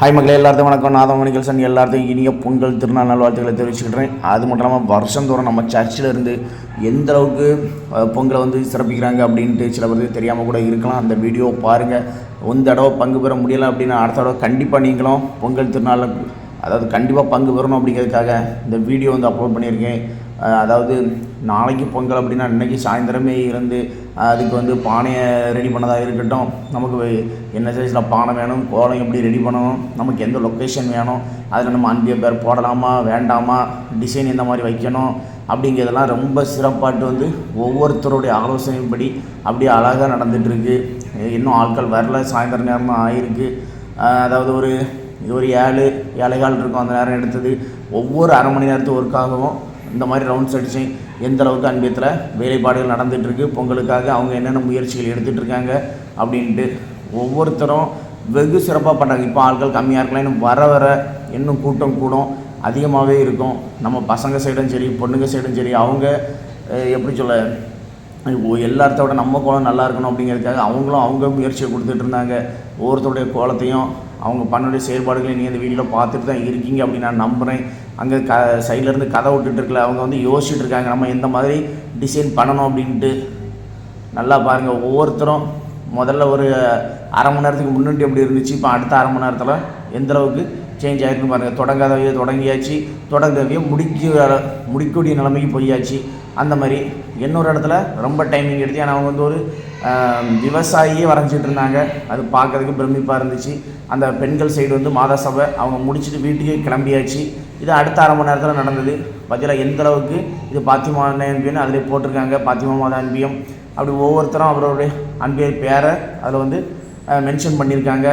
Hi மக்களே எல்லாருக்கும் வணக்கம். நாதம் மணிகள் சன். எல்லாத்துக்கும் இனிய பொங்கல் திருநாள் நல்வாழ்த்துக்களை தெரிவிச்சுக்கிறேன் அது மட்டும் இல்லாமல் வருஷந்தோறும் நம்ம சர்ச்சில் இருந்து எந்த அளவுக்கு பொங்கலை வந்து சிறப்பிக்கிறாங்க அப்படின்ட்டு சில பேருக்கு தெரியாமல் கூட இருக்கலாம். அந்த வீடியோ பாருங்கள் ஒரு தடவை பங்கு பெற முடியலை அப்படின்னா அடுத்த தடவை கண்டிப்பாக நீங்களும் பொங்கல் திருநாளில் அதாவது கண்டிப்பாக பங்கு பெறணும் அப்படிங்கிறதுக்காக இந்த வீடியோ வந்து அப்லோட் பண்ணியிருக்கேன். அதாவது நாளைக்கு பொங்கல் அப்படின்னா இன்றைக்கி சாயந்தரமே இருந்து அதுக்கு வந்து பானையை ரெடி பண்ணதாக இருக்கட்டும். நமக்கு என்ன சைஸில் பானை வேணும் கோலம் எப்படி ரெடி பண்ணணும் நமக்கு எந்த லொக்கேஷன் வேணும் அதில் நம்ம அன்பிய பேர் போடலாமா வேண்டாமா டிசைன் எந்த மாதிரி வைக்கணும் அப்படிங்கிறதெல்லாம் ரொம்ப சிறப்பாட்டு வந்து ஒவ்வொருத்தருடைய ஆலோசனைப்படி அப்படியே அழகாக நடந்துகிட்ருக்கு இன்னும் ஆட்கள் வரல சாயந்தர நேரமாக தான் ஆயிருக்கு அதாவது ஒரு இது ஒரு ஏழு ஏழைகால் இருக்கும் அந்த நேரம் எடுத்தது. ஒவ்வொரு அரை மணி நேரத்து ஒர்க்காகவும் இந்த மாதிரி ரவுண்ட்ஸ் அடித்து எந்த அளவுக்கு அன்பியத்தில் வேலைப்பாடுகள் நடந்துகிட்ருக்கு பொங்கலுக்காக அவங்க என்னென்ன முயற்சிகள் எடுத்துகிட்டு இருக்காங்க அப்படின்ட்டு ஒவ்வொருத்தரும் வெகு சிறப்பாக பண்ணுறாங்க இப்போ ஆட்கள் கம்மியாக இருக்கலாம் இன்னும் வர வர இன்னும் கூட்டம் கூடும் அதிகமாகவே இருக்கும். நம்ம பசங்க சைடும் சரி பொண்ணுங்க சைடும் சரி அவங்க எப்படி சொல்ல ஓ எல்லாத்த விட நம்ம கோலம் நல்லா இருக்கணும் அப்படிங்கிறதுக்காக அவங்களும் அவங்க முயற்சியை கொடுத்துட்டு இருந்தாங்க. ஒவ்வொருத்தருடைய கோலத்தையும் அவங்க பண்ணக்கூடிய செயல்பாடுகளை நீங்கள் இந்த வீடியோவில் பார்த்துட்டு தான் இருக்கீங்க அப்படின்னு நான் நம்புகிறேன் அங்கே க சைட்லேருந்து கதை விட்டுட்டு இருக்கல அவங்க வந்து யோசிச்சுட்டு இருக்காங்க நம்ம எந்த மாதிரி டிசைன் பண்ணணும் அப்படின்ட்டு. நல்லா பாருங்கள் ஒவ்வொருத்தரும் முதல்ல ஒரு அரை மணி நேரத்துக்கு முன்னாடி எப்படி இருந்துச்சு இப்போ அடுத்த அரை மணி நேரத்தில் எந்தளவுக்கு சேஞ்ச் ஆகிருக்குன்னு பாருங்கள் தொடங்காதவையே தொடங்கியாச்சு தொடங்கவையோ முடிக்க முடிக்கக்கூடிய நிலைமைக்கு போயாச்சு. அந்த மாதிரி இன்னொரு இடத்துல ரொம்ப டைமிங் எடுத்து ஏன்னா அவங்க வந்து ஒரு விவசாயியே வரைஞ்சிட்டு இருந்தாங்க. அது பார்க்கறதுக்கு பிரமிப்பாக இருந்துச்சு. அந்த பெண்கள் சைடு வந்து மாதா சபை அவங்க முடிச்சுட்டு வீட்டுக்கே கிளம்பியாச்சு. இது அடுத்த அரை மணி நேரத்தில் நடந்தது. பார்த்தீங்களா எந்த அளவுக்கு இது பாத்திமா அன்பியன்னு அதிலே போட்டிருக்காங்க. பாத்திமா மாதா அன்பியம். அப்படி ஒவ்வொருத்தரும் அவருடைய அன்பியர் பேரை அதில் வந்து மென்ஷன் பண்ணியிருக்காங்க.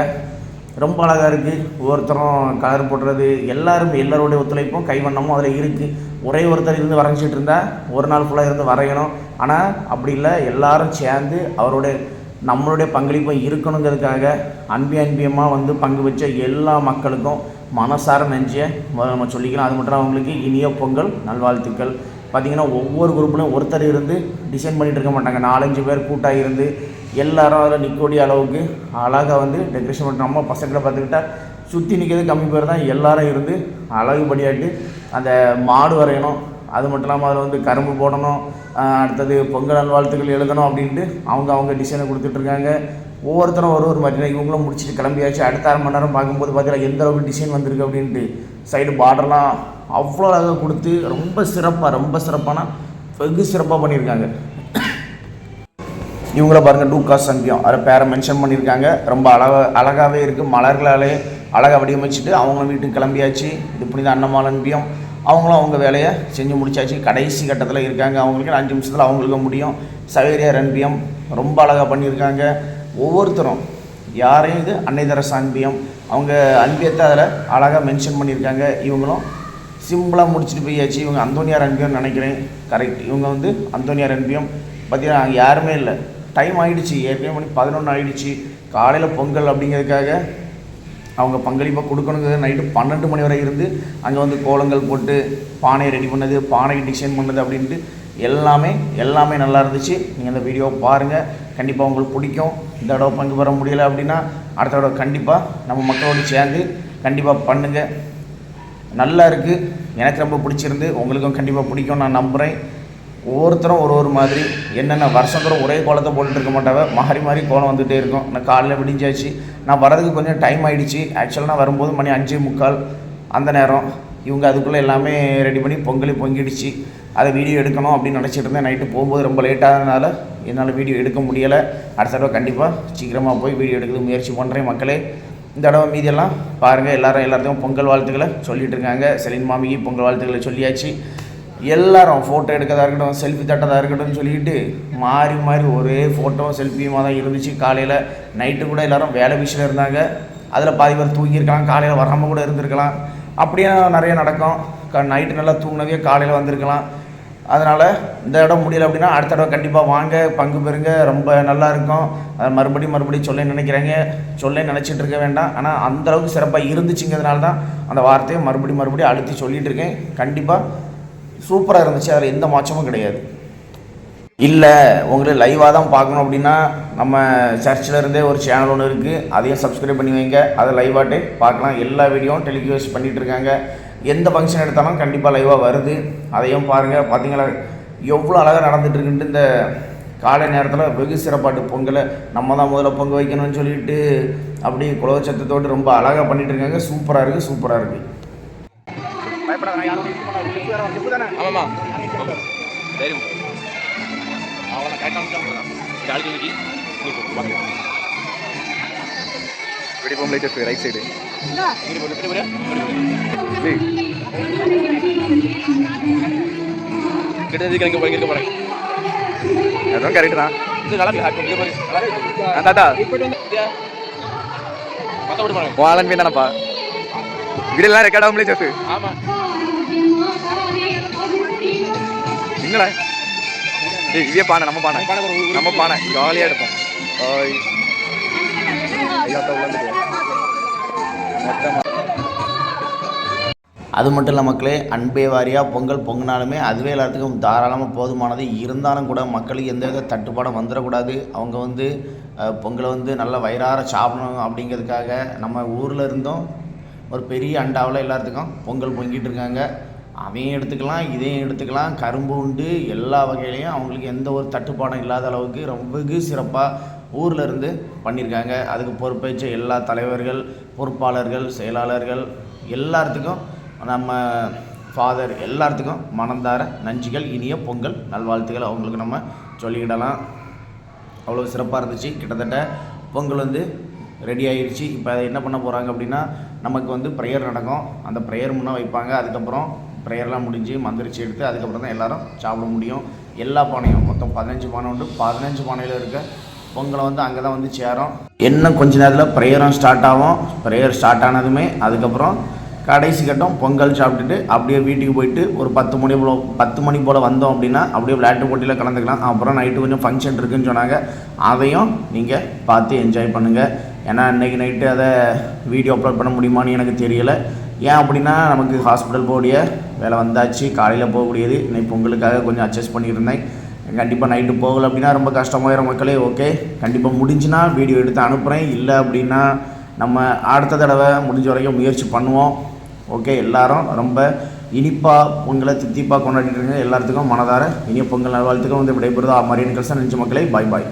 ரொம்ப அழகாக இருக்குது ஒவ்வொருத்தரும் கலர் போடுறது. எல்லாரும் எல்லாருடைய ஒத்துழைப்பும் கைவண்ணமும் அதில் இருக்குது ஒரே ஒருத்தர் இருந்து வரைஞ்சிட்டு இருந்தால் ஒரு நாள் ஃபுல்லாக இருந்து வரையணும். ஆனால் அப்படி இல்லை. எல்லாரும் சேர்ந்து அவருடைய நம்மளுடைய பங்களிப்பும் இருக்கணுங்கிறதுக்காக அன்பி அன்பியமாக வந்து பங்கு வச்ச எல்லா மக்களுக்கும் மனசார நெஞ்சிய முதல்ல நம்ம சொல்லிக்கலாம். அது மட்டும் அவங்களுக்கு இனிய பொங்கல் நல்வாழ்த்துக்கள். பார்த்திங்கன்னா ஒவ்வொரு குரூப்லையும் ஒருத்தர் இருந்து டிசைன் பண்ணிகிட்டு இருக்க மாட்டாங்க. நாலஞ்சு பேர் கூட்டாக இருந்து எல்லாரும் அதில் நிற்கக்கூடிய அளவுக்கு அழகாக வந்து டெக்கரேஷன் பண்ணி நம்ம பசங்களை பார்த்துக்கிட்டா சுற்றி நிற்கிறது கம்மி பேர் தான். எல்லாரும் இருந்து அழகுபடியாட்டு அந்த மாடு வரையணும். அது மட்டும் இல்லாமல் அதில் வந்து கரும்பு போடணும். அடுத்தது பொங்கல் நல்வாழ்த்துக்கள் எழுதணும் அப்படின்ட்டு அவங்க அவங்க டிசைனை கொடுத்துட்ருக்காங்க ஒவ்வொருத்தரும் ஒரு ஒரு மாதிரி. இவங்களும் முடிச்சுட்டு கிளம்பியாச்சு. அடுத்த அரை மணி நேரம் பார்க்கும்போது பார்த்தீங்கன்னா எந்த அளவுக்கு டிசைன் வந்திருக்கு அப்படின்ட்டு. சைடு பார்டர்லாம் அவ்வளோ அழகாக கொடுத்து ரொம்ப சிறப்பாக ரொம்ப சிறப்பான வெகு சிறப்பாக பண்ணியிருக்காங்க. இவங்கள பாருங்கள் டூகாஸ் சங்கியம் அதை பேரை மென்ஷன் பண்ணியிருக்காங்க. ரொம்ப அழகாக அழகாகவே இருக்குது மலர்களாலே அழகாக வடிவமைச்சிட்டு அவங்க வீட்டுக்கு கிளம்பியாச்சு. இது புனித அன்னமாலன்பியம் அவங்களும் அவங்க வேலையை செஞ்சு முடிச்சாச்சு. கடைசி கட்டத்தில் இருக்காங்க. அவங்களுக்கு அஞ்சு நிமிஷத்தில் அவங்களுக்கு முடியும். சவேரியா ரன்பியம் ரொம்ப அழகாக பண்ணியிருக்காங்க. ஒவ்வொருத்தரும் யாரையும் இது அன்னைதரச அன்பியம் அவங்க அன்பியத்தை அதில் அழகாக மென்ஷன் பண்ணியிருக்காங்க. இவங்களும் சிம்பிளாக முடிச்சுட்டு போயாச்சு. இவங்க அந்தோனியார் அன்பியம் நினைக்கிறேன். கரெக்ட் இவங்க வந்து அந்தோனியார் அன்பியம். பார்த்தீங்கன்னா அங்கே யாருமே இல்லை. டைம் ஆகிடுச்சு ஏற்கனவே மணி பதினொன்று ஆகிடுச்சு காலையில் பொங்கல் அப்படிங்கிறதுக்காக அவங்க பங்களிப்பாக கொடுக்கணுங்கிறது நைட்டு பன்னெண்டு மணி வரை இருந்து அங்கே வந்து கோலங்கள் போட்டு பானையை ரெடி பண்ணது பானைக்கு டிசைன் பண்ணது அப்படின்ட்டு எல்லாமே எல்லாமே நல்லா இருந்துச்சு. நீங்கள் அந்த வீடியோவை பாருங்கள் கண்டிப்பாக உங்களுக்கு பிடிக்கும். இந்த தடவை பங்கு பெற முடியலை அப்படின்னா அடுத்த தடவை கண்டிப்பாக நம்ம மக்களோடு சேர்ந்து கண்டிப்பாக பண்ணுங்கள் நல்லா இருக்குது எனக்கு ரொம்ப பிடிச்சிருந்து உங்களுக்கும் கண்டிப்பாக பிடிக்கும் நான் நம்புகிறேன் ஒவ்வொருத்தரும் ஒரு ஒரு மாதிரி என்னென்ன வருஷந்தோறும் ஒரே கோலத்தை போட்டுட்டு இருக்க மாட்டாங்க. மாறி மாறி கோலம் வந்துகிட்டே இருக்கும். நான் காலையில் விடிஞ்சாச்சு. நான் வரதுக்கு கொஞ்சம் டைம் ஆகிடுச்சு ஆக்சுவலாக நான் வரும்போது மணி அஞ்சே முக்கால் அந்த நேரம். இவங்க அதுக்குள்ளே எல்லாமே ரெடி பண்ணி பொங்கலி பொங்கிடுச்சு. அதை வீடியோ எடுக்கணும் அப்படின்னு நினச்சிட்டு இருந்தேன். நைட்டு போகும்போது ரொம்ப லேட் என்னால் வீடியோ எடுக்க முடியலை. அடுத்த தடவை கண்டிப்பாக சீக்கிரமாக போய் வீடியோ எடுக்கிறது முயற்சி பண்ணுறேன் மக்களே. இந்த தடவை மீதியெல்லாம் பாருங்கள் எல்லாரும் எல்லாத்தையும் பொங்கல் வாழ்த்துக்களை சொல்லிகிட்டு இருக்காங்க. செலின் மாமிக்கு பொங்கல் வாழ்த்துக்களை சொல்லியாச்சு. எல்லாரும் ஃபோட்டோ எடுக்கதாக இருக்கட்டும் செல்ஃபி தட்டதாக இருக்கட்டும் சொல்லிட்டு மாறி மாறி ஒரே ஃபோட்டோ செல்ஃபியுமாக தான் இருந்துச்சு காலையில். நைட்டு கூட எல்லோரும் வேலை விஷயம் இருந்தாங்க. அதில் பாதி பேர் தூங்கியிருக்கலாம். காலையில் வராமல் கூட இருந்திருக்கலாம். அப்படியே நிறைய நடக்கும். க நைட்டு நல்லா தூங்கினவே காலையில் வந்திருக்கலாம். அதனால் இந்த இடம் முடியல அப்படின்னா அடுத்த தடவை கண்டிப்பாக வாங்க பங்கு பெறுங்க ரொம்ப நல்லா இருக்கும். அதை மறுபடியும் மறுபடியும் சொல்ல நினைக்கிறாங்க. சொல்ல நினச்சிட்டு இருக்க வேண்டாம். ஆனால் அந்தளவுக்கு சிறப்பாக இருந்துச்சுங்கிறதுனால தான் அந்த வார்த்தையை மறுபடியும் மறுபடியும் அழுத்தி சொல்லிகிட்டு இருக்கேன். கண்டிப்பாக சூப்பராக இருந்துச்சு. அதில் எந்த மாற்றமும் கிடையாது. இல்லை உங்களுக்கு லைவாக தான் பார்க்கணும் அப்படின்னா நம்ம சர்ச்சில் இருந்தே ஒரு சேனல் ஒன்று இருக்குது அதையும் சப்ஸ்கிரைப் பண்ணி வைங்க. அதை லைவாட்டே பார்க்கலாம். எல்லா வீடியோவும் டெலிகாஸ்ட் பண்ணிகிட்டு இருக்காங்க. எந்த ஃபங்க்ஷன் எடுத்தாலும் கண்டிப்பாக லைவாக வருது. அதையும் பாருங்கள் பார்த்தீங்களா எவ்வளோ அழகாக நடந்துட்டு இருக்குன்ட்டு இந்த காலை நேரத்தில் வெகு சிறப்பாட்டு பொங்கலை நம்ம தான் முதல்ல பொங்க வைக்கணும்னு சொல்லிட்டு அப்படி குலவ சத்தத்தோடு ரொம்ப அழகாக பண்ணிட்டு இருக்காங்க. சூப்பராக இருக்குது சூப்பராக இருக்குது ஆமாம்மா. சரி அவனை கரெக்டாக அடுத்து இன்னைக்கு வெடிபம் லைட் ரைட் சைடு இப்படி போடு இப்படி போடு. கிட்டத்தட்ட கிடைக்க போறேன் அதுவும் கரெக்ட் தான். தாத்தா. வாழன் மீன் தானப்பா? வீடெல்லாம் ரெக்கார்ட் ஆகும்லே செஃப் ஆமா. என்னடா? இதே பானை நம்ம பானை. நம்ம பானை ஜாலியாக எடுப்போம். அது மட்டும் இல்லை மக்களே அன்பே வாரியாக பொங்கல் பொங்கினாலுமே அதுவே எல்லாத்துக்கும் தாராளமாக போதுமானது. இருந்தாலும் கூட மக்களுக்கு எந்த வித தட்டுப்பாடும் வந்துடக்கூடாது. அவங்க வந்து பொங்கலை வந்து நல்ல வயிறார சாப்பிடணும் அப்படிங்கிறதுக்காக நம்ம ஊரில் இருந்தும். ஒரு பெரிய அண்டாவில் எல்லாத்துக்கும் பொங்கல் பொங்கிட்டு இருக்காங்க. அதையும் எடுத்துக்கலாம் இதையும் எடுத்துக்கலாம். கரும்பு உண்டு எல்லா வகையிலையும் அவங்களுக்கு எந்த ஒரு தட்டுப்பாடும் இல்லாத அளவுக்கு ரொம்ப சிறப்பாக ஊரில் இருந்து பண்ணியிருக்காங்க. அதுக்கு பொறுப்பேற்ற எல்லா தலைவர்கள் பொறுப்பாளர்கள் செயலாளர்கள் எல்லாத்துக்கும் நம்ம ஃபாதர் எல்லாத்துக்கும் மனந்தார நஞ்சிகள் இனிய பொங்கல் நல்வாழ்த்துக்கள் அவங்களுக்கு நம்ம சொல்லிக்கிடலாம். அவ்வளோ சிறப்பாக இருந்துச்சு. கிட்டத்தட்ட பொங்கல் வந்து ரெடி ஆகிடுச்சு இப்போ அதை என்ன பண்ண போகிறாங்க அப்படின்னா நமக்கு வந்து ப்ரேயர் நடக்கும். அந்த ப்ரேயர் முன்னே வைப்பாங்க. அதுக்கப்புறம் ப்ரேயர்லாம் முடிஞ்சு மந்திரிச்சு எடுத்து அதுக்கப்புறம் தான் எல்லாரும் சாப்பிட முடியும். எல்லா பானையும் மொத்தம் பதினஞ்சு பானை உண்டு. பதினஞ்சு பானையில் இருக்க பொங்கலை வந்து அங்கே தான் வந்து சேரும். இன்னும் கொஞ்ச நேரத்தில் ப்ரேயரும் ஸ்டார்ட் ஆகும். ப்ரேயர் ஸ்டார்ட் ஆனதுமே அதுக்கப்புறம் கடைசி கட்டம் பொங்கல் சாப்பிட்டுட்டு அப்படியே வீட்டுக்கு போயிட்டு ஒரு பத்து மணி போல் பத்து மணி போல் வந்தோம் அப்படின்னா அப்படியே விளையாட்டு போட்டியில் கலந்துக்கலாம். அப்புறம் நைட்டு கொஞ்சம் ஃபங்க்ஷன் இருக்குன்னு சொன்னாங்க. அதையும் நீங்கள் பார்த்து என்ஜாய் பண்ணுங்கள் ஏன்னா இன்றைக்கி நைட்டு அதை வீடியோ அப்லோட் பண்ண முடியுமான்னு எனக்கு தெரியலை. ஏன் அப்படின்னா நமக்கு ஹாஸ்பிட்டல் போகக்கூடிய வேலை வந்தாச்சு. காலையில் போகக்கூடியது. இன்னைக்கு பொங்கலுக்காக கொஞ்சம் அட்ஜஸ்ட் பண்ணியிருந்தேன் கண்டிப்பாக நைட்டு போகல அப்படின்னா ரொம்ப கஷ்டமாயிரும் மக்களே ஓகே கண்டிப்பாக முடிஞ்சுன்னா வீடியோ எடுத்து அனுப்புகிறேன் இல்லை அப்படின்னா நம்ம அடுத்த தடவை முடிஞ்ச வரைக்கும் முயற்சி பண்ணுவோம். ஓகே எல்லாரும் ரொம்ப இனிப்பாக பொங்கலை தித்திப்பாக கொண்டாடிட்டு இருங்க. எல்லாத்துக்கும் மனதார இனிய பொங்கல் நல்வாழ்த்துக்கும் வந்து விடைபெறுதா மரியன் கல்சன் நினச்ச மக்களே. பாய் பாய்